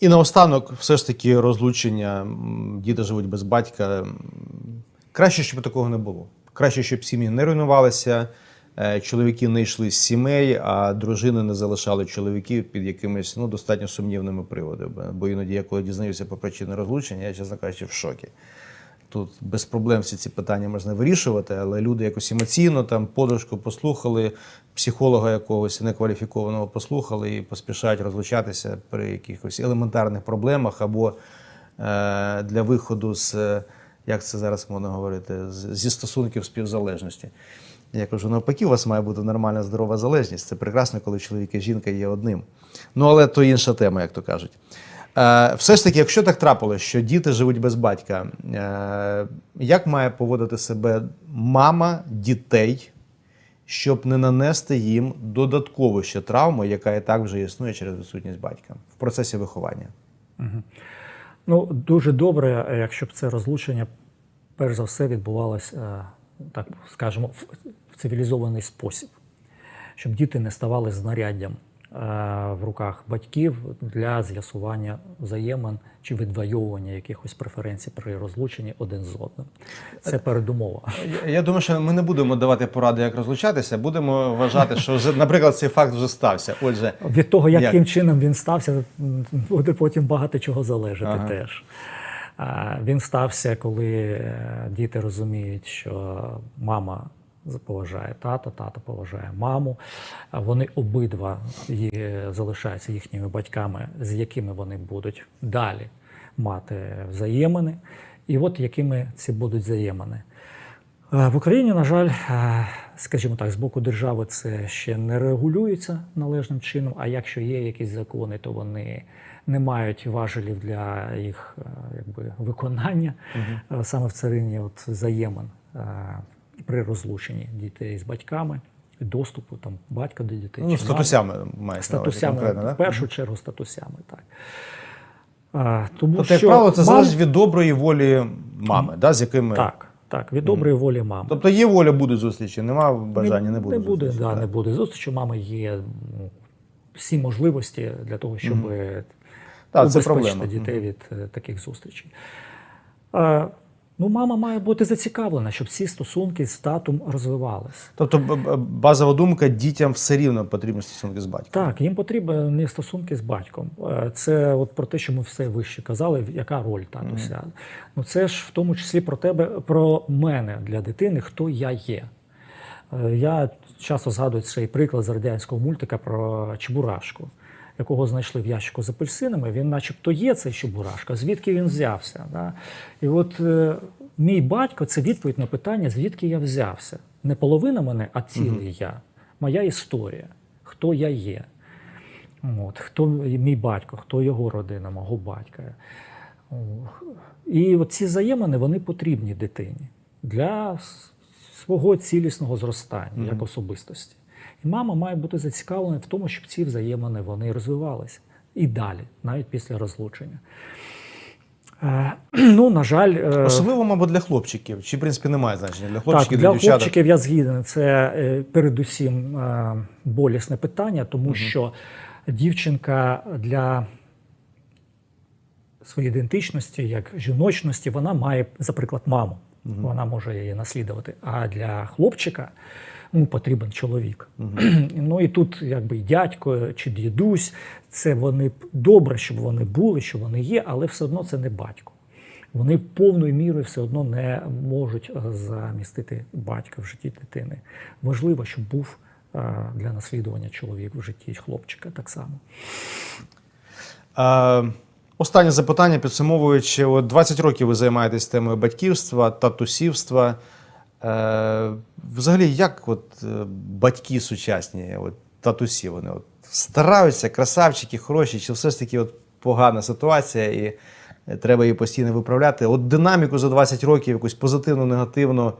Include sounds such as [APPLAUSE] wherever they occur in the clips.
І наостанок, все ж таки, розлучення, діти живуть без батька. Краще, щоб такого не було. Краще, щоб сім'ї не руйнувалися, е, чоловіки не йшли з сімей, а дружини не залишали чоловіків під якимись ну, достатньо сумнівними приводами. Бо іноді, я коли дізнаюся про причини розлучення, я, чесно кажучи, в шокі. Тут без проблем всі ці питання можна вирішувати, але люди якось емоційно там подружку послухали, психолога якогось некваліфікованого послухали і поспішають розлучатися при якихось елементарних проблемах або е, для виходу з, е, як це зараз можна говорити, зі стосунків співзалежності. Я кажу, навпаки, у вас має бути нормальна здорова залежність. Це прекрасно, коли чоловік і жінка є одним. Ну, але то інша тема, як то кажуть. Е, все ж таки, якщо так трапилось, що діти живуть без батька, е, як має поводити себе мама дітей, щоб не нанести їм додаткову ще травму, яка і так вже існує через відсутність батька в процесі виховання? Ну, дуже добре, якщо б це розлучення, перш за все, відбувалося, е, так скажемо, в, цивілізований спосіб, щоб діти не ставали знаряддям в руках батьків для з'ясування взаємин чи відвоювання якихось преференцій при розлученні один з одним. Це передумова. Я, я думаю, що ми не будемо давати поради, як розлучатися, будемо вважати, що вже, наприклад, цей факт вже стався. Отже, Від того, Як? яким чином він стався, буде потім багато чого залежати Ага. теж. Він стався, коли е, діти розуміють, що мама поважає тата, тата поважає маму. Вони обидва є- залишаються їхніми батьками, з якими вони будуть далі мати взаємини. І от якими ці будуть взаємини. Е, В Україні, на жаль, е, скажімо так, з боку держави це ще не регулюється належним чином. А якщо є якісь закони, то вони не мають важелів для їх е, якби, виконання Е, саме в царині от, взаємин е, при розлученні дітей з батьками, доступу там батька до дітей. ну, чи статусями має статусями, конкретно, да? в першу чергу статусями, так. А, тому Тобто, як правило, це мам- залежить від доброї волі мами, да, з якими. Так, так, від доброї волі мами. Тобто є воля, будуть зустрічі, нема бажання, не, буде. Не буде, зустрічі, да, так. не буде зустрічі. У мами є ну, всі можливості для того, щоб це убезпечити проблема. дітей від е, таких зустрічей. Е, ну, мама має бути зацікавлена, щоб ці стосунки з татом розвивалися. Тобто базова думка, дітям все рівно потрібні стосунки з батьком. Так, їм потрібні стосунки з батьком. Е, Це от про те, що ми все вище казали, яка роль татуся. Ну це ж в тому числі про тебе, про мене для дитини, хто я є. Е, Я часто згадую цей приклад з радянського мультика про Чебурашку, якого знайшли в ящику з апельсинами. Він, начебто, є цей Чебурашка, звідки він взявся. Да? І от е, мій батько це відповідь на питання, звідки я взявся. Не половина мене, а цілий я. Моя історія, хто я є. От, хто мій батько, хто його родина, мого батька. І ці взаємини вони потрібні дитині для свого цілісного зростання як особистості. І мама має бути зацікавлена в тому, щоб ці взаємини вони розвивалися і далі, навіть після розлучення. Е, [CLEARS THROAT] ну, на жаль, е, Особливо, мабуть, для хлопчиків. Чи, в принципі, немає значення для так, хлопчиків, для дівчаток. хлопчиків я згіден. Це е, передусім болісне питання, тому що дівчинка для своєї ідентичності, як жіночності, вона має, за приклад, маму. Вона може її наслідувати. А для хлопчика ну, потрібен чоловік. [CLEARS THROAT] ну і тут, якби дядько чи дідусь, це вони добре, щоб вони були, що вони є, але все одно це не батько. Вони повною мірою все одно не можуть е, замістити батька в житті дитини. Важливо, щоб був е, для наслідування чоловік в житті хлопчика так само. Останнє запитання, підсумовуючи, от 20 років ви займаєтесь темою батьківства, татусівства. Е, взагалі, як от, е, батьки сучасні, от, татусі, вони от, стараються, красавчики, хороші, чи все ж таки от, погана ситуація і е, треба її постійно виправляти? От динаміку за 20 років, якусь позитивну, негативну. е,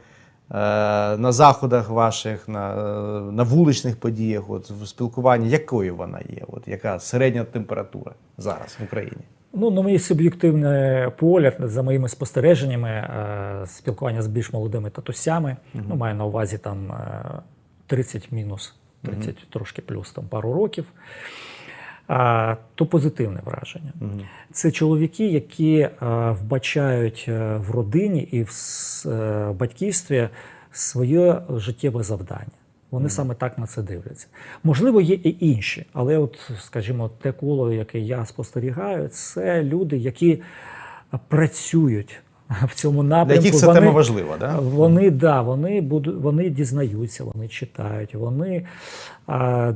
На заходах ваших, на, на вуличних подіях, от, в спілкуванні, якою вона є? От, яка середня температура зараз в Україні? Ну, на мій суб'єктивний погляд, за моїми спостереженнями, е, спілкування з більш молодими татусями, ну, маю на увазі там е, 30 мінус, 30 трошки плюс там пару років. то позитивне враження. Мгм. Це чоловіки, які е, вбачають е, в родині і в е, батьківстві своє життєве завдання. Вони саме так на це дивляться. Можливо, є і інші, але, от, скажімо, те коло, яке я спостерігаю, це люди, які працюють в цьому Для напрямку. яких ця Вони- тема важлива, да? вони да, вони будуть, вони дізнаються, вони читають, вони а,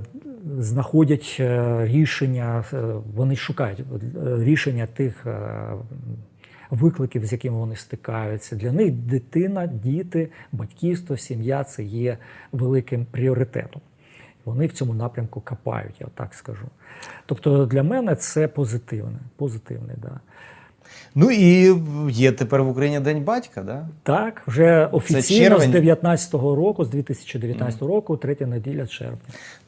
знаходять е, рішення, е, вони шукають е, рішення тих е, викликів, з якими вони стикаються. Для них дитина, діти, батьківство, сім'я це є великим пріоритетом. Вони в цьому напрямку копають, я так скажу. Тобто для мене це позитивне. позитивне да. Ну і є тепер в Україні День батька, да? Так, вже офіційно з 19-го року, з 2019 року, третя неділя червня.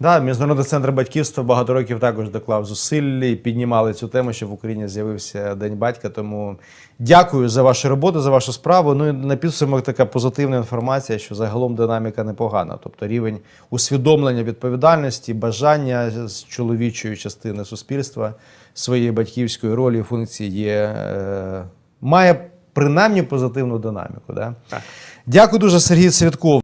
Да, Міжнародний центр батьківства багато років також доклав зусиль і піднімали цю тему, щоб в Україні з'явився День батька. Тому дякую за вашу роботу, за вашу справу. Ну і на підсумок така позитивна інформація, що загалом динаміка непогана. Тобто рівень усвідомлення відповідальності, бажання з чоловічої частини суспільства своєї батьківської ролі функції є, е, має принаймні позитивну динаміку. Да? Так. Дякую дуже, Сергій Святков.